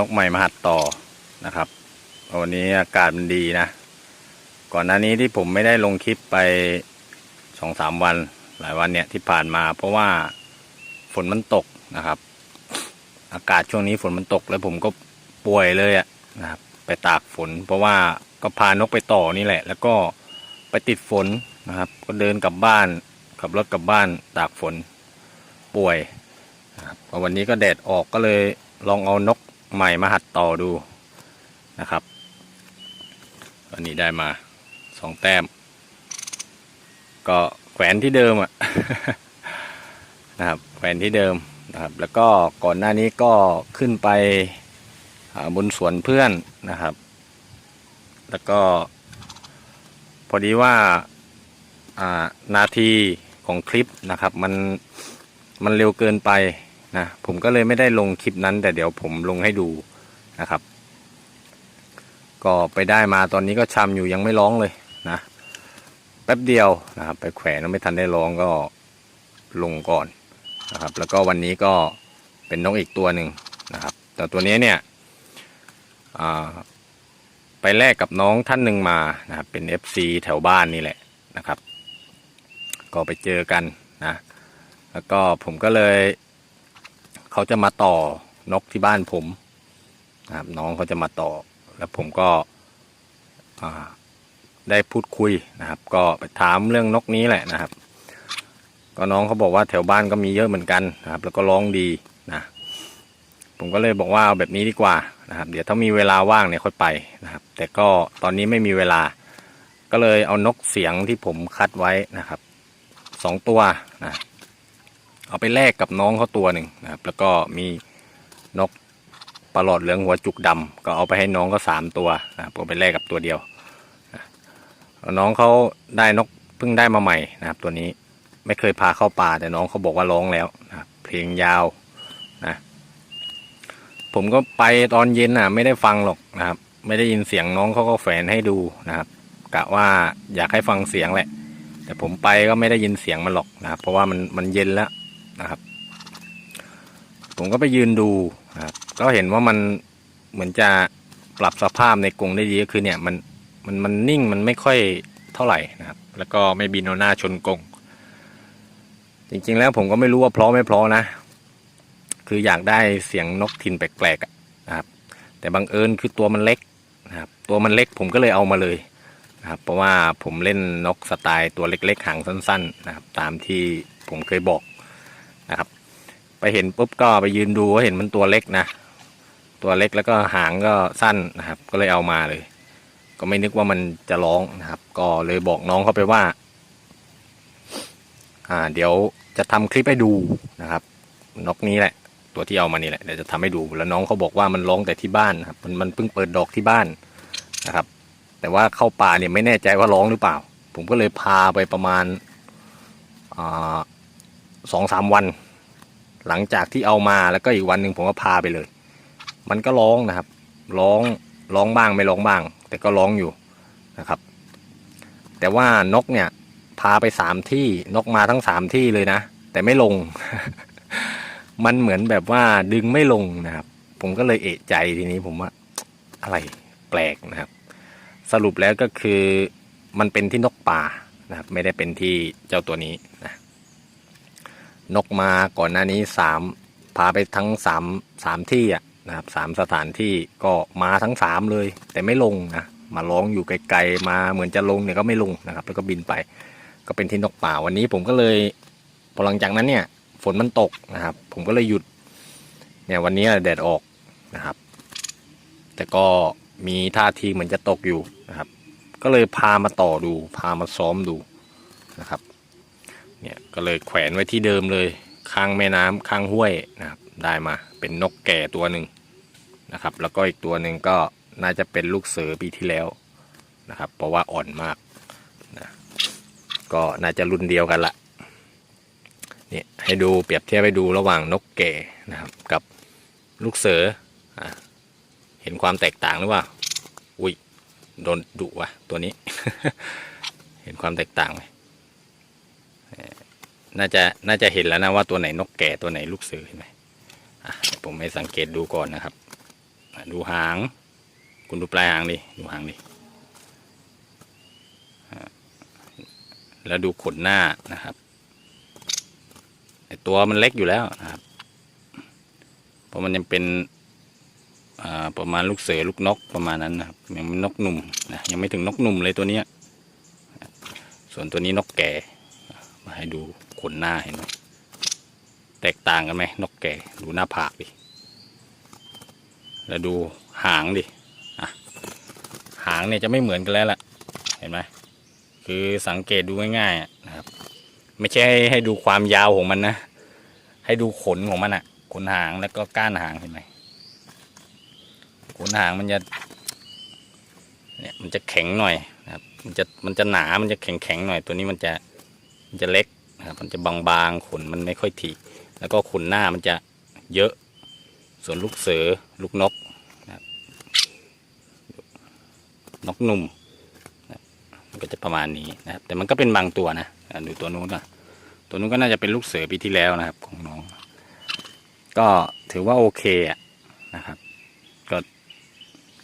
นกใหม่มาหัดต่อนะครับ วันนี้อากาศมันดีนะ ก่อนหน้านี้ที่ผมไม่ได้ลงคลิปไปสองสามวัน หลายวันเนี่ยที่ผ่านมา เพราะว่าฝนมันตกนะครับ อากาศช่วงนี้ฝนมันตกแล้วผมก็ป่วยเลยอะนะครับ ไปตากฝน เพราะว่าก็พานกไปต่อนี่แหละ แล้วก็ไปติดฝนนะครับ ก็เดินกลับบ้านขับรถกลับบ้านตากฝนป่วยนะครับวันนี้ก็แดดออกก็เลยลองเอานก ใหม่มาหัดต่อดูนะครับวันนี้ได้มาสองแต้ม ก็แขวนที่เดิมอะนะครับแขวนที่เดิมนะครับ แล้วก็ก่อนหน้านี้ก็ขึ้นไปอาบนสวนเพื่อนนะครับ แล้วก็พอดีว่าอ่านาทีของคลิปนะครับ มันมันเร็วเกินไป นะผมก็เลยไม่ได้ลงคลิปนั้น แต่เดี๋ยวผมลงให้ดูนะครับ ก็ไปได้มาตอนนี้ก็ชำอยู่ยังไม่ร้องเลยนะ แป๊บเดียวนะครับ ไปแขวนแล้วไม่ทันได้ร้องก็ลงก่อนนะครับ แล้วก็วันนี้ก็เป็นนกอีกตัวหนึ่งนะครับ แต่ตัวนี้เนี่ยไปแลกกับน้องท่านหนึ่งมานะครับ เป็น FC แถวบ้านนี่แหละนะครับ ก็ไปเจอกันนะ แล้วก็ผมก็เลย เขาจะมาต่อนกที่บ้านผมนะครับน้องเขาจะมาต่อ แล้วผมก็ได้พูดคุยนะครับ ก็ไปถามเรื่องนกนี้แหละนะครับ ก็น้องเขาบอกว่าแถวบ้านก็มีเยอะเหมือนกันนะครับ แล้วก็ร้องดีนะผมก็เลยบอกว่าเอาแบบนี้ดีกว่านะครับ เดี๋ยวถ้ามีเวลาว่างเนี่ยค่อยไปนะครับ แต่ก็ตอนนี้ไม่มีเวลา ก็เลยเอานกเสียงที่ผมคัดไว้นะครับสองตัวนะ เอาไปแลกกับน้องเขาตัวหนึ่งนะครับ แล้วก็มีนกปลอดเหลืองหัวจุกดำก็เอาไปให้น้องก็สามตัวนะครับเอไปแลกกับตัวเดียวน้องเขาได้นกเพิ่งได้มาใหม่นะครับ ตัวนี้ไม่เคยพาเข้าป่าแต่น้องเขาบอกว่าร้องแล้วนะเพลงยาวนะผมก็ไปตอนเย็นน่ะ ไม่ได้ฟังหรอกนะครับ ไม่ได้ยินเสียงน้องเขาก็แฝนให้ดูนะครับกะว่าอยากให้ฟังเสียงแหละ แต่ผมไปก็ไม่ได้ยินเสียงมันหรอกนะครับเพราะว่ามันมันเย็นแล้ว นะครับ ผมก็ไปยืนดูนะครับ ก็เห็นว่ามันเหมือนจะปรับสภาพในกรงได้ดีก็คือเนี่ยมันมันมันนิ่งมันไม่ค่อยเท่าไหร่นะครับ แล้วก็ไม่บินเอาหน้าชนกรงจริงๆแล้วผมก็ไม่รู้ว่าเพราะไม่เพราะนะ คืออยากได้เสียงนกถิ่นแปลกๆนะครับ แต่บังเอิญคือตัวมันเล็กนะครับ ตัวมันเล็กผมก็เลยเอามาเลยนะครับ เพราะว่าผมเล่นนกสไตล์ตัวเล็กๆหางสั้น ๆ นะครับ ตามที่ผมเคยบอก นะครับ ไปเห็นปุ๊บก็ไปยืนดูก็เห็นมันตัวเล็กนะ ตัวเล็กแล้วก็หางก็สั้นนะครับ ก็เลยเอามาเลย ก็ไม่นึกว่ามันจะร้องนะครับ ก็เลยบอกน้องเขาไปว่า อ่า เดี๋ยวจะทำคลิปให้ดูนะครับ นกนี้แหละ ตัวที่เอามานี่แหละเดี๋ยวจะทำให้ดูแล้วน้องเขาบอกว่ามันร้องแต่ที่บ้านนะครับมันมันเพิ่งเปิดดอกที่บ้านนะครับ แต่ว่าเข้าป่าเนี่ยไม่แน่ใจว่าร้องหรือเปล่า ผมก็เลยพาไปประมาณ สองสามวัน หลังจากที่เอามาแล้วก็อีกวันหนึ่งผมก็พาไปเลย มันก็ร้องนะครับ ร้องร้องบ้างไม่ร้องบ้าง แต่ก็ร้องอยู่นะครับ แต่ว่านกเนี่ยพาไปสามที่นกมาทั้งสามที่เลยนะ แต่ไม่ลง มันเหมือนแบบว่าดึงไม่ลงนะครับ ผมก็เลยเอะใจทีนี้ผมว่าอะไรแปลกนะครับ สรุปแล้วก็คือมันเป็นที่นกป่านะครับ ไม่ได้เป็นที่เจ้าตัวนี้นะ นกมาก่อนหน้านี้สามพาไปทั้งสามสามที่อะนะครับสามสถานที่ก็มาทั้งสามเลย แต่ไม่ลงนะมาร้องอยู่ไกลๆมาเหมือนจะลงเนี่ยก็ไม่ลงนะครับ แล้วก็บินไป ก็เป็นที่นกป่าวันนี้ผมก็เลยพอหลังจากนั้นเนี่ย ฝนมันตกนะครับ ผมก็เลยหยุดเนี่ยวันนี้แดดออกนะครับ แต่ก็มีท่าทีเหมือนจะตกอยู่นะครับ ก็เลยพามาต่อดู พามาซ้อมดูนะครับ เนี่ยก็เลยแขวนไว้ที่เดิมเลยข้างแม่น้ำข้างห้วยนะครับได้มาเป็นนกแก่ตัวหนึ่งนะครับ แล้วก็อีกตัวหนึ่งก็น่าจะเป็นลูกเสือปีที่แล้วนะครับ เพราะว่าอ่อนมากนะก็น่าจะรุ่นเดียวกันละเนี่ยให้ดูเปรียบเทียบให้ดูระหว่างนกแก่นะครับกับลูกเสืออะเห็นความแตกต่างหรือเปล่าอุ้ยโดนดุว่ะตัวนี้ เห็นความแตกต่างไหม น่าจะน่าจะเห็นแล้วนะว่าตัวไหนนกแก่ตัวไหนลูกเสือเห็นไหมผมให้สังเกตดูก่อนนะครับ ดูหาง คุณดูปลายหางดิดูหางดิแล้วดูขนหน้านะครับตัวมันเล็กอยู่แล้วนะครับเพราะมันยังเป็นประมาณลูกเสือลูกนกประมาณนั้นนะครับยังไม่นกหนุ่มนะยังไม่ถึงนกหนุ่มเลยตัวเนี้ยส่วนตัวนี้นกแก่ มาให้ดูขนหน้าเห็นไหมแตกต่างกันไหมนกแก่ดูหน้าผากดิแล้วดูหางดิอะหางเนี่ยจะไม่เหมือนกันแล้วล่ะ เห็นไหมคือสังเกตดูง่ายๆนะครับ ไม่ใช่ให้ดูความยาวของมันนะ ให้ดูขนของมันอะขนหางแล้วก็ก้านหางเห็นไหมขนหางมันจะเนี่ยมันจะแข็งหน่อยนะครับ มันจะมันจะหนา มันจะแข็งแข็งหน่อย ตัวนี้มันจะ มันจะเล็กนะครับมันจะบางๆขนมันไม่ค่อยถี่แล้วก็ขนหน้ามันจะเยอะ ส่วนลูกเสือลูกนกนะครับนกหนุ่มนะมันก็จะประมาณนี้นะครับ แต่มันก็เป็นบางตัวนะอะดูตัวนู้นนะตัวนู้นก็น่าจะเป็นลูกเสือปีที่แล้วนะครับของน้อง ก็ถือว่าโอเคอะนะครับ ก็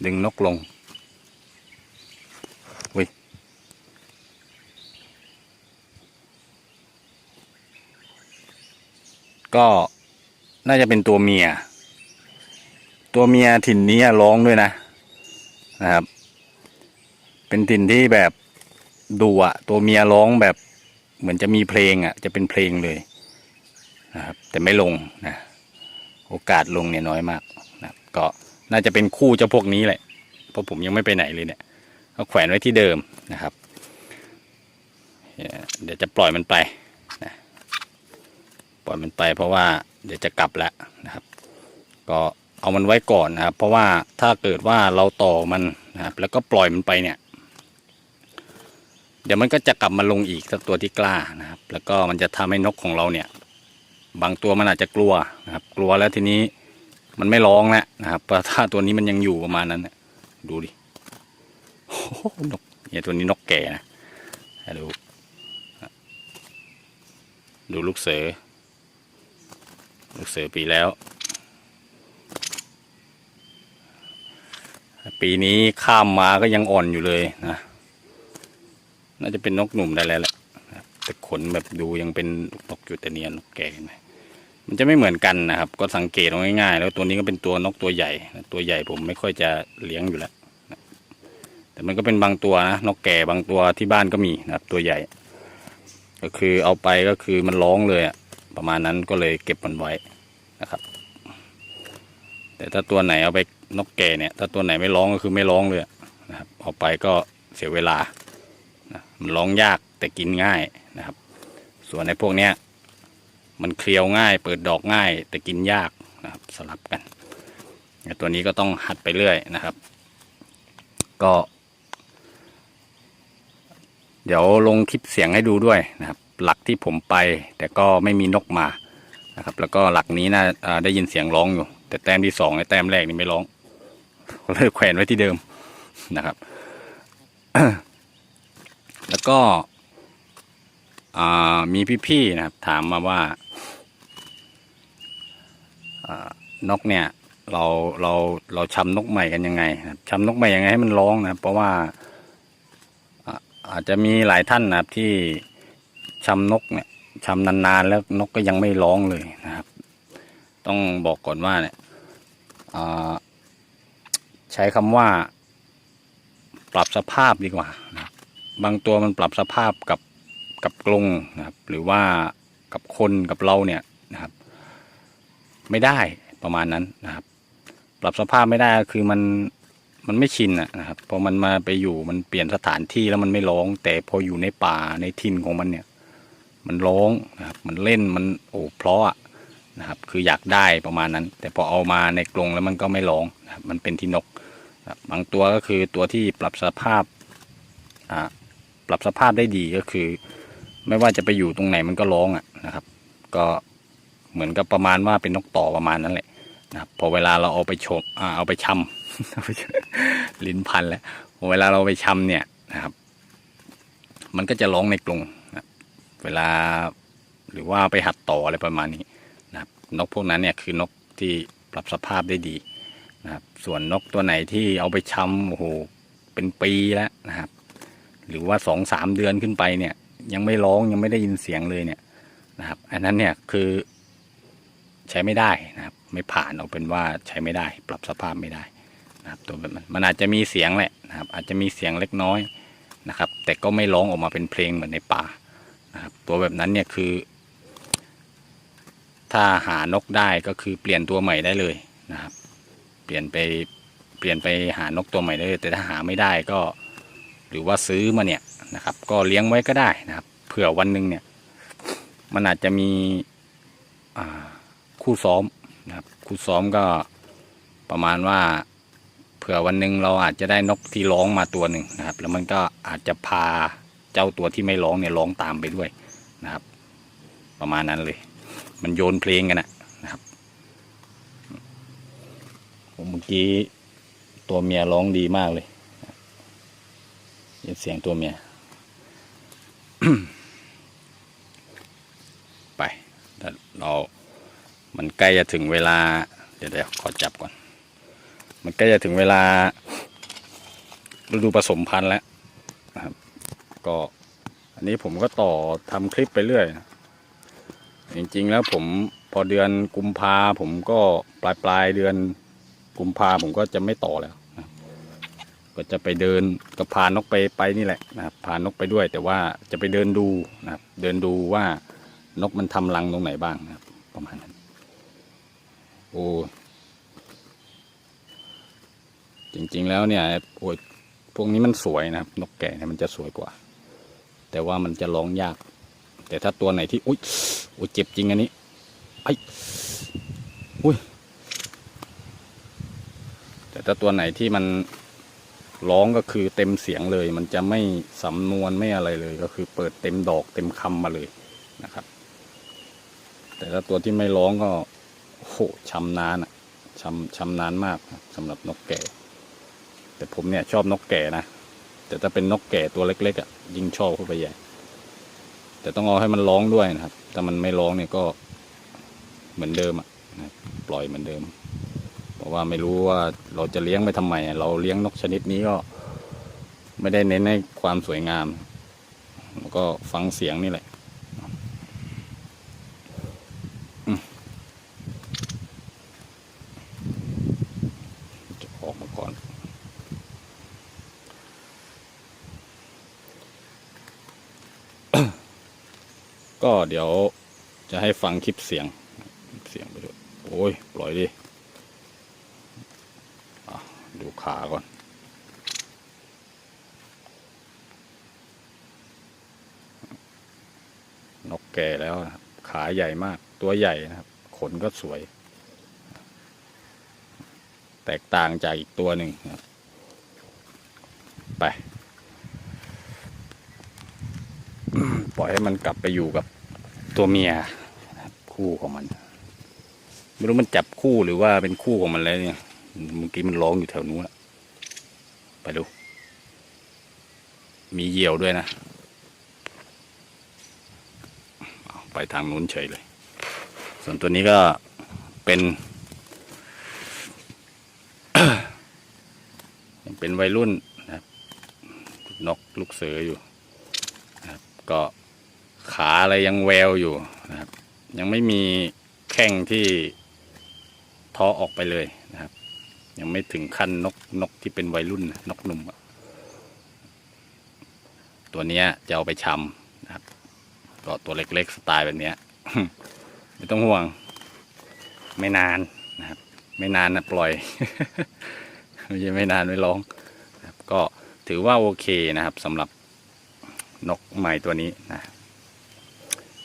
ดึงนกลง ก็น่าจะเป็นตัวเมีย ตัวเมียถิ่นนี้ร้องด้วยนะนะครับ เป็นถิ่นที่แบบดูอะตัวเมียร้องแบบเหมือนจะมีเพลงอะจะเป็นเพลงเลยนะครับ แต่ไม่ลงนะโอกาสลงเนี่ยน้อยมากนะครับก็น่าจะเป็นคู่เจ้าพวกนี้แหละเพราะผมยังไม่ไปไหนเลยเนี่ยก็แขวนไว้ที่เดิมนะครับ เดี๋ยวจะปล่อยมันไป ปล่อยมันไปเพราะว่าเดี๋ยวจะกลับแล้วนะครับ ก็เอามันไว้ก่อนนะครับ เพราะว่าถ้าเกิดว่าเราต่อมันนะครับ แล้วก็ปล่อยมันไปเนี่ย เดี๋ยวมันก็จะกลับมาลงอีกสักตัวที่กล้านะครับ แล้วก็มันจะทำให้นกของเราเนี่ย บางตัวมันอาจจะกลัวนะครับ กลัวแล้วทีนี้มันไม่ร้องแล้วนะครับเพราะถ้าตัวนี้มันยังอยู่ประมาณนั้นน่ะดูดิโอ้โหนกเนี่ยตัวนี้นกแก่นะดู ดูลูกเสือ ลูกเสือปีแล้ว ปีนี้ข้ามมาก็ยังอ่อนอยู่เลยนะ น่าจะเป็นนกหนุ่มได้แล้วแหละแต่ขนแบบดูยังเป็นนกอยู่แต่เนียนนกแก่ไหมมันจะไม่เหมือนกันนะครับ ก็สังเกตเอาง่ายๆแล้วตัวนี้ก็เป็นตัวนกตัวใหญ่ ตัวใหญ่ผมไม่ค่อยจะเลี้ยงอยู่แล้วแต่มันก็เป็นบางตัวนะนกแก่บางตัวที่บ้านก็มีนะครับ ตัวใหญ่ ก็คือเอาไปก็คือมันร้องเลยอะ ประมาณนั้นก็เลยเก็บมันไว้นะครับ แต่ถ้าตัวไหนเอาไปนกแก่เนี่ย ถ้าตัวไหนไม่ร้องก็คือไม่ร้องเลยนะครับเอาไปก็เสียเวลานะมันร้องยากแต่กินง่ายนะครับ ส่วนในพวกเนี้ยมันเคลียวง่าย เปิดดอกง่าย แต่กินยากนะครับสลับกันตัวนี้ก็ต้องหัดไปเรื่อยนะครับ ก็ เดี๋ยวลงคลิปเสียงให้ดูด้วยนะครับ หลักที่ผมไป แต่ก็ไม่มีนกมานะครับ แล้วก็หลักนี้นะ่าได้ยินเสียงร้องอยู่ แต่แต้มที่สองในแต้มแรกนี่ไม่ร้องเลยแขวนไว้ที่เดิมนะครับ แล้วก็มีพี่ๆนะครับ ถามมาว่านกเนี่ยเราเราเราชำนกใหม่กันยังไงนะครับชำนกใหม่ยังไงให้มันร้องนะครับ เพราะว่าอาจจะมีหลายท่านนะครับที่ ชำนกเนี่ยชำนานๆแล้วนกก็ยังไม่ร้องเลยนะครับ ต้องบอกก่อนว่าเนี่ยใช้คำว่า ปรับสภาพดีกว่านะบางตัวมันปรับสภาพกับกับกรงนะครับ หรือว่ากับคนกับเราเนี่ยนะครับ ไม่ได้ประมาณนั้นนะครับ ปรับสภาพไม่ได้คือมันมันไม่ชินนะครับพอมันมาไปอยู่มันเปลี่ยนสถานที่แล้วมันไม่ร้อง แต่พออยู่ในป่าในทินของมันเนี่ย มันร้องนะครับมันเล่นมันโอ้เพราะอนะครับ คืออยากได้ประมาณนั้น แต่พอเอามาในกรงแล้วมันก็ไม่ร้องนะครับมันเป็นที่นกนะบบางตัวก็คือตัวที่ปรับสภาพอ่าปรับสภาพได้ดีก็คือ ไม่ว่าจะไปอยู่ตรงไหนมันก็ร้องอะนะครับ ก็เหมือนกับประมาณว่าเป็นนกต่อประมาณนั้นแหละนะครับพอเวลาเราเอาไปชมอ่าเอาไปชำลิ้นพันแล้วพอเวลาเราไปชำเนี่ยนะครับ มันก็จะร้องในกรง เวลาหรือว่าไปหัดต่ออะไรประมาณนี้นะครับนกพวกนั้นเนี่ยคือนกที่ปรับสภาพได้ดีนะครับส่วนนกตัวไหนที่เอาไปชำโอ้โหเป็นปีแล้วนะครับ หรือว่าสองสามเดือนขึ้นไปเนี่ย ยังไม่ร้องยังไม่ได้ยินเสียงเลยเนี่ยนะครับ อันนั้นเนี่ยคือใช้ไม่ได้นะครับ ไม่ผ่านเอาเป็นว่าใช้ไม่ได้ ปรับสภาพไม่ได้นะครับ ตัวแบบมันมันอาจจะมีเสียงแหละนะครับ อาจจะมีเสียงเล็กน้อยนะครับ แต่ก็ไม่ร้องออกมาเป็นเพลงเหมือนในป่า นะครับตัวแบบนั้นเนี่ยคือ ถ้าหานกได้ก็คือเปลี่ยนตัวใหม่ได้เลยนะครับ เปลี่ยนไปเปลี่ยนไปหานกตัวใหม่ได้เลย แต่ถ้าหาไม่ได้ก็ หรือว่าซื้อมาเนี่ยนะครับ ก็เลี้ยงไว้ก็ได้นะครับ เผื่อวันหนึ่งเนี่ย มันอาจจะมีคู่ซ้อมนะครับคู่ซ้อมก็ประมาณว่าเผื่อวันหนึ่งเราอาจจะได้นกที่ร้องมาตัวหนึ่งนะครับ แล้วมันก็อาจจะพา เจ้าตัวที่ไม่ร้องเนี่ยร้องตามไปด้วยนะครับ ประมาณนั้นเลย มันโยนเพลงกันนะนะครับผมเมื่อกี้ตัวเมียร้องดีมากเลยยินเสียงตัวเมียไปเรามันใกล้จะถึงเวลา เดี๋ยวเดี๋ยวขอจับก่อน มันใกล้จะถึงเวลาฤดูผสมพันธุ์แล้ว ก็ อันนี้ผมก็ต่อทำคลิปไปเรื่อย จริงๆแล้วผมพอเดือนกุมภาผมก็ปลายปลายเดือนกุมภาผมก็จะไม่ต่อแล้วนะก็จะไปเดินก็พานกไปไปนี่แหละนะครับพานกไปด้วย แต่ว่าจะไปเดินดูนะครับ เดินดูว่านกมันทำรังตรงไหนบ้างนะครับ ประมาณนั้น โอ้จริงๆแล้วเนี่ยโอ้พวกนี้มันสวยนะครับ นกแก่เนี่ยมันจะสวยกว่า แต่ว่ามันจะร้องยาก แต่ถ้าตัวไหนที่อุ้ยอุ้ยเจ็บจริงอันนี้ไอ้อุ้ยแต่ถ้าตัวไหนที่มันร้องก็คือเต็มเสียงเลย มันจะไม่สำนวนไม่อะไรเลย ก็คือเปิดเต็มดอกเต็มคำมาเลยนะครับ แต่ถ้าตัวที่ไม่ร้องก็โหชำนาญอะชำชำนาญมากสำหรับนกแก่ แต่ผมเนี่ยชอบนกแก่นะ แต่ถ้าเป็นนกแก่ตัวเล็กๆอะยิ่งชอบเข้าไปใหญ่ แต่ต้องเอาให้มันร้องด้วยนะครับ ถ้ามันไม่ร้องเนี่ยก็เหมือนเดิมอะนะปล่อยเหมือนเดิม เพราะว่าไม่รู้ว่าเราจะเลี้ยงไปทำไม เราเลี้ยงนกชนิดนี้ก็ ไม่ได้เน้นให้ความสวยงามแล้วก็ฟังเสียงนี่แหละอืมจะออกมาก่อน ก็ เดี๋ยวจะให้ฟังคลิปเสียงเสียงไปด้วยโอ้ย ปล่อยดิดูขาก่อนนกแก่แล้วนะครับขาใหญ่มากตัวใหญ่นะครับ ขนก็สวย แตกต่างจากอีกตัวหนึ่งนะครับ ไป ปล่อยให้มันกลับไปอยู่กับ ตัวเมียคู่ของมัน ไม่รู้มันจับคู่หรือว่าเป็นคู่ของมันแล้วเนี่ยเมื่อกี้มันร้องอยู่แถวนู้นอะไปดู มีเหยี่ยวด้วยนะไปทางนู้นเฉยเลย ส่วนตัวนี้ก็เป็นเป็นวัยรุ่นนะครับนกลูกเสืออยู่นะก็ ขาอะไรยังแววอยู่นะครับ ยังไม่มีแข้งที่ท้อออกไปเลยนะครับ ยังไม่ถึงขั้นนกนกที่เป็นวัยรุ่นนกหนุ่มตัวนี้จะเอาไปชำนะครับก็ตัวเล็กๆสไตล์แบบนี้ไม่ต้องห่วง ไม่นานนะครับ ไม่นานนะปล่อยไม่ใช่ไม่นานไม่ร้องนะก็ถือว่าโอเคนะครับสำหรับนกใหม่ตัวนี้นะ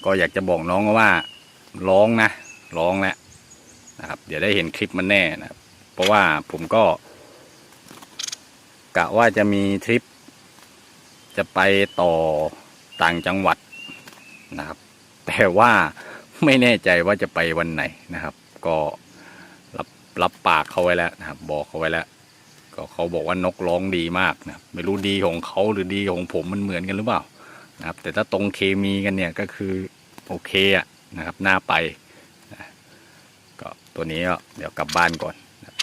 ก็อยากจะบอกน้องว่าร้องนะร้องแล้วนะครับ เดี๋ยวได้เห็นคลิปมันแน่นะครับ เพราะว่าผมก็กะว่าจะมีทริป จะไปต่อต่างจังหวัดนะครับ แต่ว่าไม่แน่ใจว่าจะไปวันไหนนะครับ ก็รับรับปากเขาไว้แล้วนะครับ บอกเขาไว้แล้ว ก็เขาบอกว่านกร้องดีมากนะไม่รู้ดีของเขาหรือดีของผมมันเหมือนกันหรือเปล่า นะครับ แต่ถ้าตรงเคมีกันเนี่ยก็คือโอเคอะนะครับน่าไปนะก็ตัวนี้ก็เดี๋ยวกลับบ้านก่อนนะ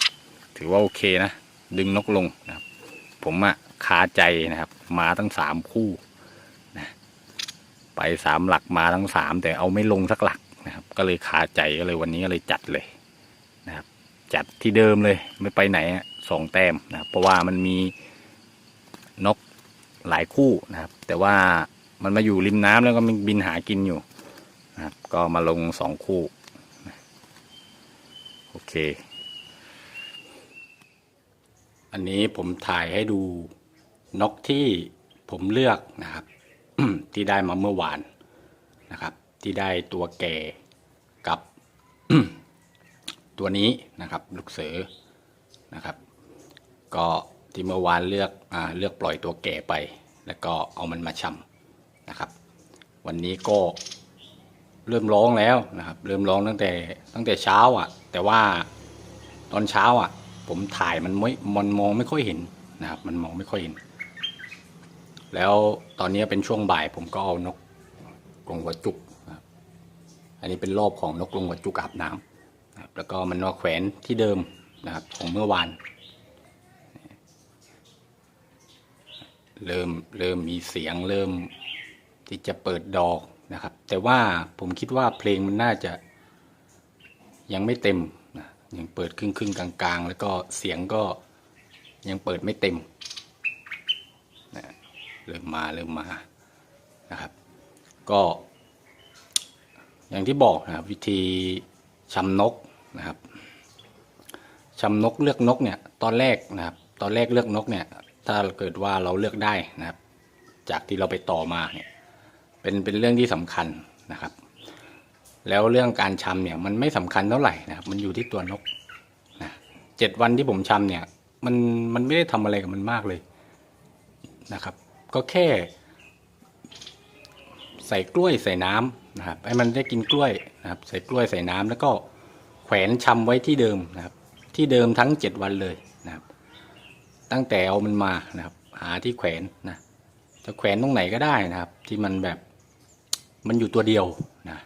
ถือว่าโอเคนะ ดึงนกลงนะครับ ผมอะคาใจนะครับ มาตั้งสามคู่นะไปสามหลักมาทั้งสามแต่เอาไม่ลงสักหลักนะครับ ก็เลยคาใจก็เลยวันนี้ก็เลยจัดเลยนะครับ จัดที่เดิมเลยไม่ไปไหนอะสองแต้มนะครับเพราะว่ามันมีนกหลายคู่นะครับ แต่ว่า มันมาอยู่ริมน้ำแล้วก็มันบินหากินอยู่นะครับ ก็มาลงสองคู่ โอเค อันนี้ผมถ่ายให้ดูนกที่ผมเลือกนะครับ ที่ได้มาเมื่อวานนะครับ ที่ได้ตัวแก่กับตัวนี้นะครับลูกเสือนะครับ ก็ที่เมื่อวานเลือกอ่าเลือกปล่อยตัวแก่ไป แล้วก็เอามันมาชำ นะครับ วันนี้ก็เริ่มร้องแล้วนะครับ เริ่มร้องตั้งแต่ตั้งแต่เช้าอะ แต่ว่าตอนเช้าอะ ผมถ่ายมันไม่มันมองไม่ค่อยเห็นนะครับ มันมองไม่ค่อยเห็น แล้วตอนนี้เป็นช่วงบ่าย ผมก็เอานกกรงหัวจุกนะครับอันนี้เป็นรอบของนกกรงหัวจุกอาบน้ำนะแล้วก็มันมาแขวนที่เดิมนะครับ ของเมื่อวานเริ่มเริ่มมีเสียงเริ่ม ที่จะเปิดดอกนะครับ แต่ว่าผมคิดว่าเพลงมันน่าจะยังไม่เต็มนะยังเปิดครึ่งครึ่งกลางๆ แล้วก็เสียงก็ยังเปิดไม่เต็มนะเริ่มมาเริ่มมานะครับ ก็ อย่างที่บอกนะครับวิธีชำนกนะครับชำนกเลือกนกเนี่ยตอนแรกนะครับ ตอนแรกเลือกนกเนี่ย ถ้าเกิดว่าเราเลือกได้นะครับ จากที่เราไปต่อมาเนี่ย เป็นเป็นเรื่องที่สำคัญนะครับ แล้วเรื่องการชำเนี่ยมันไม่สำคัญเท่าไหร่นะครับ มันอยู่ที่ตัวนกนะเจ็ดวันที่ผมชำเนี่ย มันมันไม่ได้ทำอะไรกับมันมากเลยนะครับ ก็แค่ ใส่กล้วยใส่น้ำนะครับให้มันได้กินกล้วยนะครับ ใส่กล้วยใส่น้ำแล้วก็แขวนชำไว้ที่เดิมนะครับ ที่เดิมทั้งเจ็ดวันเลยนะครับ ตั้งแต่เอามันมานะครับ หาที่แขวนนะจะแขวนตรงไหนก็ได้นะครับ ที่มันแบบ มันอยู่ตัวเดียวนะ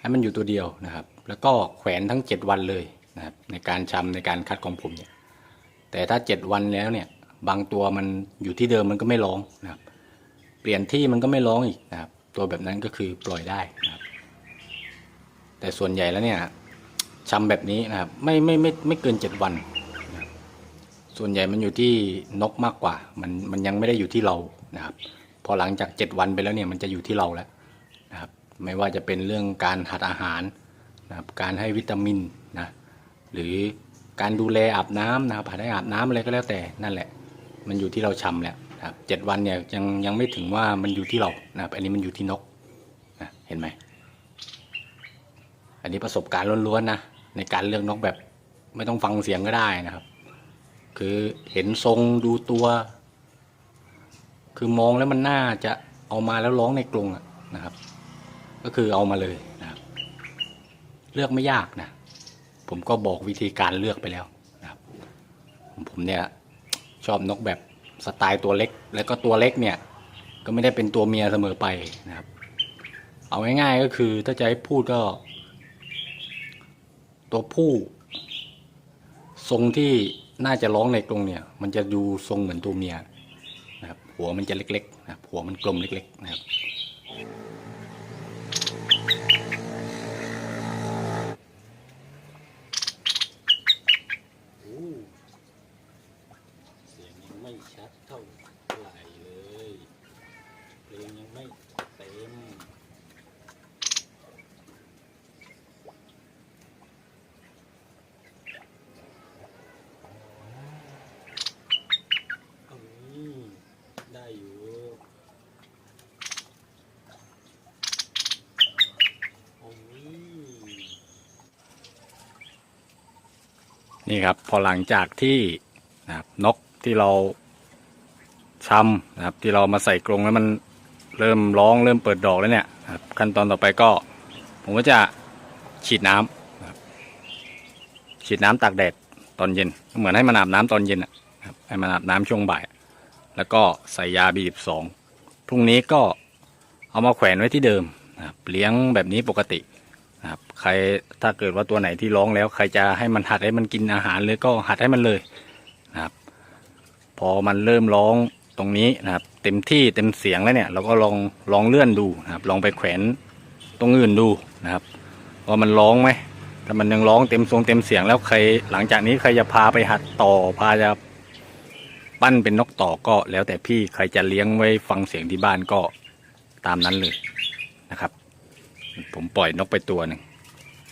ให้มันอยู่ตัวเดียวนะครับ แล้วก็แขวนทั้งเจ็ดวันเลยนะครับในการชำในการคัดของผมเนี่ยแต่ถ้าเจ็ดวันแล้วเนี่ยบางตัวมันอยู่ที่เดิมมันก็ไม่ร้องนะครับ เปลี่ยนที่มันก็ไม่ร้องอีกนะครับ ตัวแบบนั้นก็คือปล่อยได้นะครับ แต่ส่วนใหญ่แล้วเนี่ยชำแบบนี้นะครับไม่ไม่ไม่ไม่เกินเจ็ดวันนะส่วนใหญ่มันอยู่ที่นกมากกว่า มันมันยังไม่ได้อยู่ที่เรานะครับ พอหลังจากเจ็ดวันไปแล้วเนี่ยมันจะอยู่ที่เราแล้ว นะครับไม่ว่าจะเป็นเรื่องการหัดอาหารนะครับการให้วิตามินนะหรือการดูแลอาบน้ำนะครับหัดให้อาบน้ำอะไรก็แล้วแต่นั่นแหละ มันอยู่ที่เราชำแหละครับเจ็ดวันเนี่ยยังยังไม่ถึงว่ามันอยู่ที่เรานะครับอันนี้มันอยู่ที่นกนะเห็นไหมอันนี้ประสบการณ์ล้วนๆนะในการเลือกนกแบบไม่ต้องฟังเสียงก็ได้นะครับ คือเห็นทรงดูตัว คือมองแล้วมันน่าจะเอามาแล้วร้องในกรงนะครับ ก็คือเอามาเลยนะครับเลือกไม่ยากนะ ผมก็บอกวิธีการเลือกไปแล้วนะครับผมเนี่ยชอบนกแบบสไตล์ตัวเล็ก แล้วก็ตัวเล็กเนี่ย ก็ไม่ได้เป็นตัวเมียเสมอไปนะครับ เอาง่ายๆก็คือถ้าจะให้พูดก็ ตัวผู้ทรงที่น่าจะร้องในกรงเนี่ย มันจะดูทรงเหมือนตัวเมียนะครับ หัวมันจะเล็กๆนะครับหัวมันกลมเล็ก ๆ นะครับ เสียงยังไม่ชัดเท่าไหร่เลยเพลงยังไม่เต็ม อืมได้อยู่โอ้ย นี่ครับพอหลังจากที่นะครับนกที่เราชำนะครับที่เรามาใส่กรงแล้วมันเริ่มร้องเริ่มเปิดดอกแล้วเนี่ยครับขั้นตอนต่อไปก็ ผมก็จะฉีดน้ำนะครับฉีดน้ำตากแดดตอนเย็น เหมือนให้มันอาบน้ำตอนเย็นนะครับให้มันอาบน้ำช่วงบ่าย แล้วก็ใส่ยาบีบสองพรุ่งนี้ก็เอามาแขวนไว้ที่เดิมนะครับเลี้ยงแบบนี้ปกติ ใครถ้าเกิดว่าตัวไหนที่ร้องแล้ว ใครจะให้มันหัดให้มันกินอาหารเลยก็หัดให้มันเลยนะครับ พอมันเริ่มร้องตรงนี้นะครับ เต็มที่เต็มเสียงแล้วเนี่ยเราก็ลองลองเลื่อนดูนะครับ ลองไปแขวนตรงอื่นดูนะครับว่ามันร้องไหมถ้ามันยังร้องเต็มทรงเต็มเสียงแล้วใครหลังจากนี้ใครจะพาไปหัดต่อพาจะปั้นเป็นนกต่อก็แล้วแต่พี่ใครจะเลี้ยงไว้ฟังเสียงที่บ้านก็ตามนั้นเลยนะครับ ผมปล่อยนกไปตัวหนึ่ง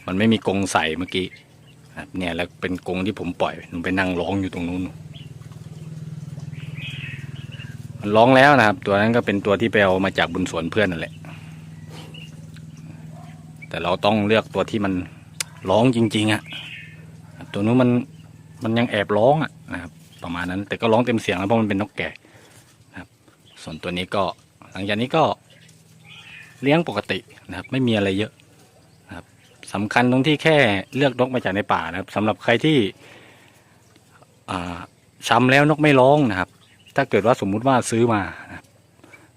มันไม่มีกรงใส่เมื่อกี้เนี่ยแล้วเป็นกรงที่ผมปล่อยหนูไปนั่งร้องอยู่ตรงนู้นมันร้องแล้วนะครับ ตัวนั้นก็เป็นตัวที่ไปเอามาจากบุญสวนเพื่อนนั่นแหละ แต่เราต้องเลือกตัวที่มันร้องจริง ๆอะ่ะตัวนู้นมันมันยังแอบร้องอะ่ะนะครับ ประมาณนั้น แต่ก็ร้องเต็มเสียงแล้วเพราะมันเป็นนกแก่นะครับ ส่วนตัวนี้ก็หลังจากนี้ก็เลี้ยงปกตินะครับ ไม่มีอะไรเยอะ สำคัญตรงที่แค่เลือกนกมาจากในป่านะครับสำหรับใครที่ช้ำแล้วนกไม่ร้องนะครับ ถ้าเกิดว่าสมมุติว่าซื้อมานะ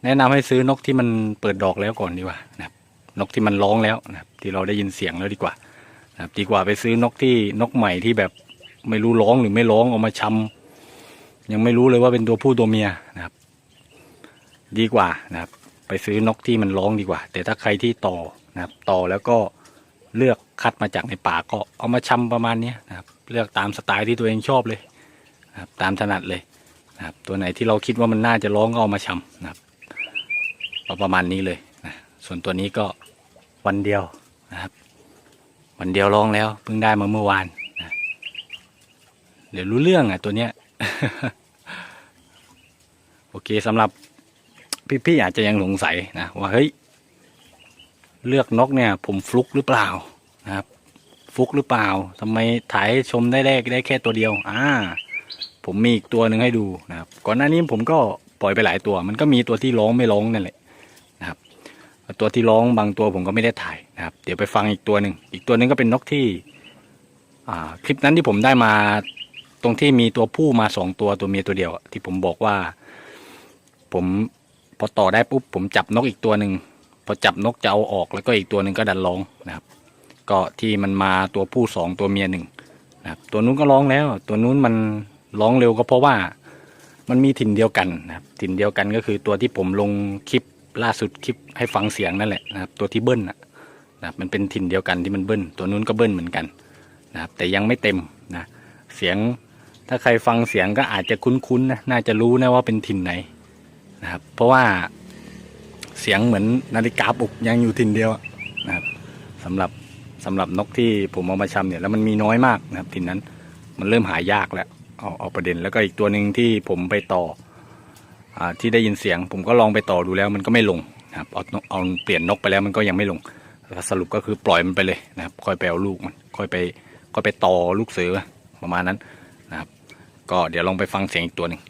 แนะนำให้ซื้อนกที่มันเปิดดอกแล้วก่อนดีกว่านะครับ นกที่มันร้องแล้วนะครับที่เราได้ยินเสียงแล้วดีกว่านะครับดีกว่าไปซื้อนกที่นกใหม่ที่แบบไม่รู้ร้องหรือไม่ร้องเอามาช้ำยังไม่รู้เลยว่าเป็นตัวผู้ตัวเมียนะครับ ดีกว่านะครับ ไปซื้อนกที่มันร้องดีกว่า แต่ถ้าใครที่ต่อนะครับ ต่อแล้วก็ เลือกคัดมาจากในป่าก็เอามาชำประมาณนี้นะครับ เลือกตามสไตล์ที่ตัวเองชอบเลยนะครับตามถนัดเลยนะครับ ตัวไหนที่เราคิดว่ามันน่าจะร้องก็เอามาชำนะครับประมาณนี้เลยนะส่วนตัวนี้ก็วันเดียวนะครับ วันเดียวร้องแล้วเพิ่งได้มาเมื่อวานนะเดี๋ยวรู้เรื่องอะตัวเนี้ยโอเคสำหรับพี่ๆอาจจะยังสงสัยนะว่าเฮ้ย เลือกนกเนี่ย ผมฟลุกหรือเปล่านะครับฟลุกหรือเปล่าทำไมถ่ายชมได้แรกได้แค่ตัวเดียว อ่า ผมมีอีกตัวหนึ่งให้ดูนะครับ ก่อนหน้านี้ผมก็ปล่อยไปหลายตัว มันก็มีตัวที่ร้องไม่ร้องนั่นแหละนะครับ ตัวที่ร้องบางตัวผมก็ไม่ได้ถ่ายนะครับ เดี๋ยวไปฟังอีกตัวหนึ่ง อีกตัวหนึ่งก็เป็นนกที่ อ่า คลิปนั้นที่ผมได้มา ตรงที่มีตัวผู้มาสองตัวตัวเมียตัวเดียว ที่ผมบอกว่า ผมพอต่อได้ปุ๊บผมจับนกอีกตัวหนึ่ง อจับนกจะเอาออกแล้วก็อีกตัวหนึ่งก็ดันร้องนะครับ ก็ที่มันมาตัวผู้สองตัวเมียหนึ่งนะครับตัวนู้นก็ร้องแล้ว ตัวนู้นมันร้องเร็วก็เพราะว่ามันมีถิ่นเดียวกันนะครับถิ่นเดียวกันก็คือตัวที่ผมลงคลิปล่าสุดคลิปให้ฟังเสียงนั่นแหละนะครับตัวที่เบิ้ลนะนะครับมันเป็นถิ่นเดียวกันที่มันเบิ้ลตัวนู้นก็เบิ้ลเหมือนกันนะครับแต่ยังไม่เต็มนะเสียงถ้าใครฟังเสียงก็อาจจะคุ้นๆนะน่าจะรู้นะว่าเป็นถิ่นไหนนะครับเพราะว่า เสียงเหมือนนาฬิกาปลุกยังอยู่ถิ่นเดียวอะนะครับสำหรับสำหรับนกที่ผมเอามาชำเนี่ยแล้วมันมีน้อยมากนะครับถิ่นนั้นมันเริ่มหายากแล้วเอาเอาประเด็นแล้วก็อีกตัวหนึ่งที่ผมไปต่ออ่าที่ได้ยินเสียง ผมก็ลองไปต่อดูแล้วมันก็ไม่ลงนะครับเอาเอาเปลี่ยนนกไปแล้วมันก็ยังไม่ลงสรุปก็คือปล่อยมันไปเลยนะครับค่อยไปเอาลูกมันค่อยไปค่อยไปต่อลูกเสือประมาณนั้นนะครับ ก็เดี๋ยวลองไปฟังเสียงอีกตัวหนึ่ง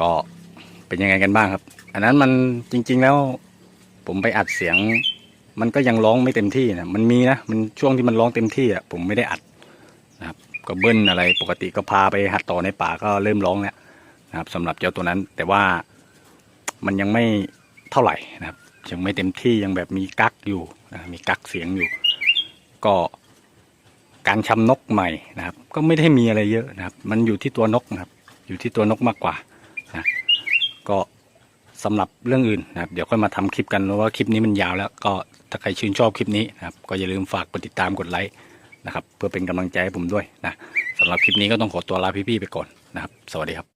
ก็เป็นยังไงกันบ้างครับ อันนั้นมันจริง ๆแล้ว ผมไปอัดเสียง มันก็ยังร้องไม่เต็มที่นะมันมีนะมันช่วงที่มันร้องเต็มที่อะผมไม่ได้อัดนะครับ ก็เบิ้ลอะไรปกติก็พาไปหัดต่อในป่าก็เริ่มร้องแล้วนะครับสำหรับเจ้าตัวนั้น แต่ว่ามันยังไม่เท่าไหร่นะครับ ยังไม่เต็มที่ยังแบบมีกักอยู่นะมีกักเสียงอยู่ ก็การชำนกใหม่นะครับ ก็ไม่ได้มีอะไรเยอะนะครับ มันอยู่ที่ตัวนกนะครับ อยู่ที่ตัวนกมากกว่า ก็สำหรับเรื่องอื่นนะครับเดี๋ยวค่อยมาทำคลิปกันเพราะว่าคลิปนี้มันยาวแล้วก็ถ้าใครชื่นชอบคลิปนี้นะครับก็อย่าลืมฝากกดติดตามกดไลค์นะครับเพื่อเป็นกำลังใจให้ผมด้วยนะสำหรับคลิปนี้ก็ต้องขอตัวลาพี่ๆไปก่อนนะครับ สวัสดีครับ